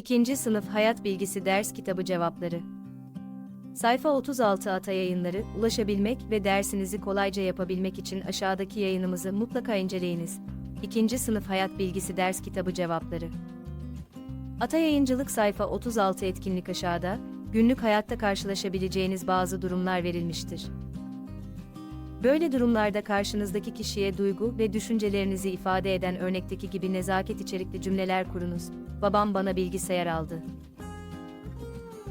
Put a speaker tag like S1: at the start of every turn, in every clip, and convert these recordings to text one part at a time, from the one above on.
S1: İkinci Sınıf Hayat Bilgisi Ders Kitabı Cevapları Sayfa 36 Ata Yayınları, ulaşabilmek ve dersinizi kolayca yapabilmek için aşağıdaki yayınımızı mutlaka inceleyiniz. İkinci Sınıf Hayat Bilgisi Ders Kitabı Cevapları Ata Yayıncılık sayfa 36 etkinlik aşağıda, günlük hayatta karşılaşabileceğiniz bazı durumlar verilmiştir. Böyle durumlarda karşınızdaki kişiye duygu ve düşüncelerinizi ifade eden örnekteki gibi nezaket içerikli cümleler kurunuz. Babam bana bilgisayar aldı.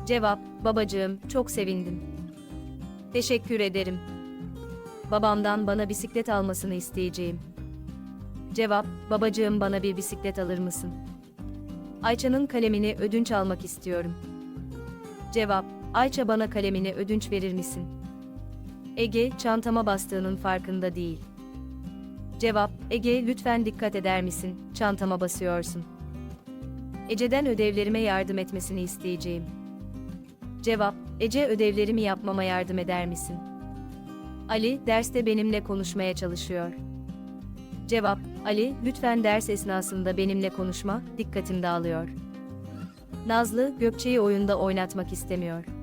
S1: Cevap, babacığım, çok sevindim. Teşekkür ederim. Babamdan bana bisiklet almasını isteyeceğim. Cevap, babacığım bana bir bisiklet alır mısın? Ayça'nın kalemini ödünç almak istiyorum. Cevap, Ayça bana kalemini ödünç verir misin? Ege, çantama bastığının farkında değil. Cevap, Ege lütfen dikkat eder misin, çantama basıyorsun. Ece'den ödevlerime yardım etmesini isteyeceğim. Cevap, Ece ödevlerimi yapmama yardım eder misin? Ali, derste benimle konuşmaya çalışıyor. Cevap, Ali, lütfen ders esnasında benimle konuşma, dikkatim dağılıyor. Nazlı, Gökçe'yi oyunda oynatmak istemiyor.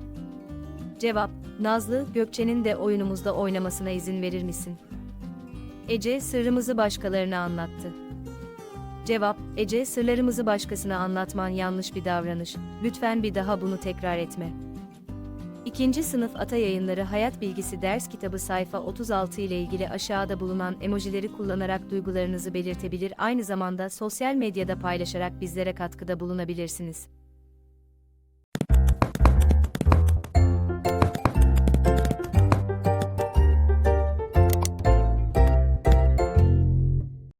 S1: Cevap, Nazlı, Gökçe'nin de oyunumuzda oynamasına izin verir misin? Ece, sırrımızı başkalarına anlattı. Cevap, Ece, sırlarımızı başkasına anlatman yanlış bir davranış. Lütfen bir daha bunu tekrar etme. İkinci sınıf Ata Yayınları Hayat Bilgisi Ders Kitabı sayfa 36 ile ilgili aşağıda bulunan emojileri kullanarak duygularınızı belirtebilir aynı zamanda sosyal medyada paylaşarak bizlere katkıda bulunabilirsiniz.